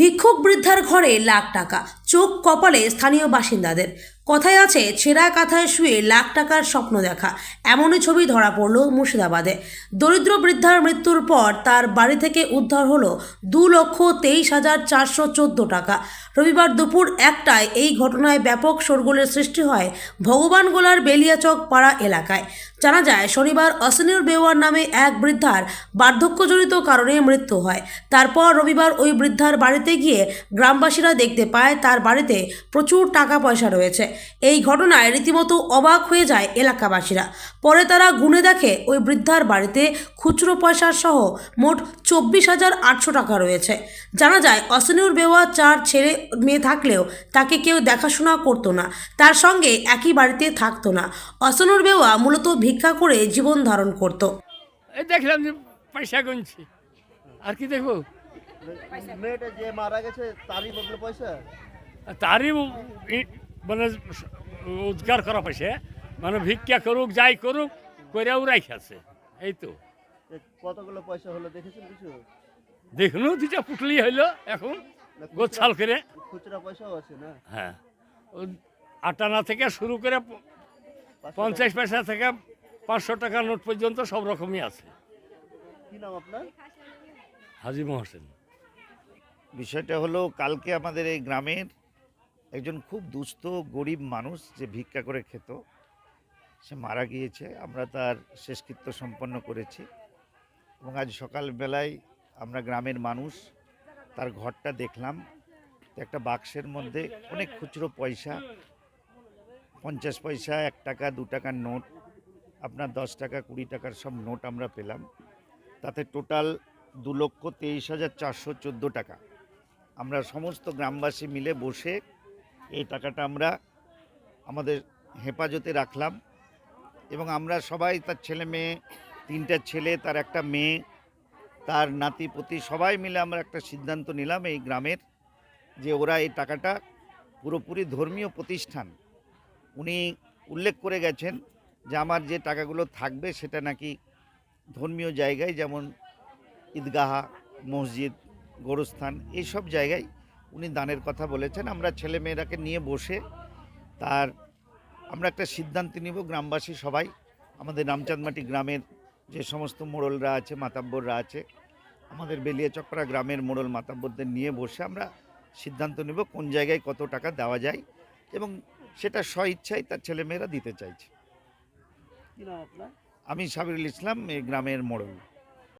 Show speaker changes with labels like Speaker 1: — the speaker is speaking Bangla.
Speaker 1: ভিক্ষুক বৃদ্ধার ঘরে লাখ টাকা। চোখ কপালে স্থানীয় বাসিন্দাদের। কথায় আছে, ছেঁড়া কাঁথায় শুয়ে লাখ টাকার স্বপ্ন দেখা। এমনই ছবি ধরা পড়ল মুর্শিদাবাদে। দরিদ্র বৃদ্ধার মৃত্যুর পর তার বাড়ি থেকে উদ্ধার হলো দু লক্ষ তেইশ হাজার চারশো চোদ্দ টাকা। রবিবার দুপুর একটায় এই ঘটনায় ব্যাপক শোরগোলের সৃষ্টি হয় ভগবানগোলার বেলিয়াচক পাড়া এলাকায়। জানা যায়, শনিবার অসিনুর বেওয়ার নামে এক বৃদ্ধার বার্ধক্যজনিত কারণে মৃত্যু হয়। তারপর রবিবার ওই বৃদ্ধার বাড়িতে গিয়ে গ্রামবাসীরা দেখতে পায় তার বাড়িতে প্রচুর টাকা পয়সা রয়েছে। এই ঘটনায় রীতিমতো অবাক হয়ে যায় এলাকাবাসীরা। পরে তারা গুনে দেখে ওই বৃদ্ধার বাড়িতে খুচরো পয়সার সহ মোট চব্বিশ হাজার আটশো টাকা রয়েছে। জানা যায় অসিনুর বেওয়া চার ছেলে মেয়ে থাকলেও তাকে কেউ দেখাশোনা করতো না। তার সঙ্গে একই বাড়িতে থাকতো না। অসনুর বেওয়া মূলত ভিক্ষা করে জীবন ধারণ করত।
Speaker 2: এই দেখলাম যে পয়সা গুনছি। আর কি দেখব?
Speaker 3: মেয়েটা যে মারা গেছে তারই বদলে পয়সা?
Speaker 2: তারই মানে উদ্ধার করা পয়সা মানে ভিক্ষা করুক যাই করুক করেও রাখাছে এই তো।
Speaker 3: কতগুলো পয়সা হলো দেখেছেন কিছু?
Speaker 2: দেখল দুটা পুটলি হইল এখন গোছাল করে।
Speaker 3: খুচরা পয়সাও আছে না?
Speaker 2: হ্যাঁ। আটানা থেকে শুরু করে পঞ্চাশ পয়সা থেকে পাঁচশো টাকা নোট পর্যন্ত সব রকমই আছে।
Speaker 3: কি নাম আপনার?
Speaker 2: হাজি মহসেন।
Speaker 4: বিষয়টা হলো কালকে আমাদের এই গ্রামের একজন খুব দুস্থ, গরিব মানুষ যে ভিক্ষা করে খেত। সে মারা গিয়েছে। আমরা তার শেষকৃত্য সম্পন্ন করেছি। এবং আজ সকালবেলায় আমরা গ্রামের মানুষ, তার ঘরটা দেখলাম। একটা বাক্সের মধ্যে অনেক খুচরো পয়সা, পঞ্চাশ পয়সা, এক টাকা, দু টাকার নোট, আপনার দশ টাকা, কুড়ি টাকার সব নোট আমরা পেলাম। তাতে টোটাল দু লক্ষ তেইশ হাজার চারশো চোদ্দ টাকা। আমরা সমস্ত গ্রামবাসী মিলে বসে এই টাকাটা আমরা আমাদের হেফাজতে রাখলাম এবং আমরা সবাই তার ছেলে মেয়ে, তিনটা ছেলে, তার একটা মেয়ে, তার নাতি, পুতি, সবাই মিলে আমরা একটা সিদ্ধান্ত নিলাম এই গ্রামের যে ওরা এই টাকাটা পুরোপুরি ধর্মীয় প্রতিষ্ঠান। উনি উল্লেখ করে গেছেন যে আমার যে টাকাগুলো থাকবে সেটা নাকি ধর্মীয় জায়গায় যেমন ঈদগাহা, মসজিদ, গোরস্থান, এইসব জায়গায় উনি দানের কথা বলেছেন আমরা ছেলেমেয়েরাকে নিয়ে বসে তার আমরা একটা সিদ্ধান্ত নিব গ্রামবাসী সবাই আমাদের রামচাঁদমাটি গ্রামের যে সমস্ত মোড়লরা আছে মাতাব্বররা আছে আমাদের বেলিয়াচকরা গ্রামের মোড়ল মাতাব্বরদের নিয়ে বসে আমরা সিদ্ধান্ত নেব কোন জায়গায় কত টাকা দেওয়া যায় এবং সেটা স্ব ইচ্ছায় তার ছেলেমেয়েরা দিতে চাইছে। আমি সাবিরুল ইসলাম এই গ্রামের মোড়ল।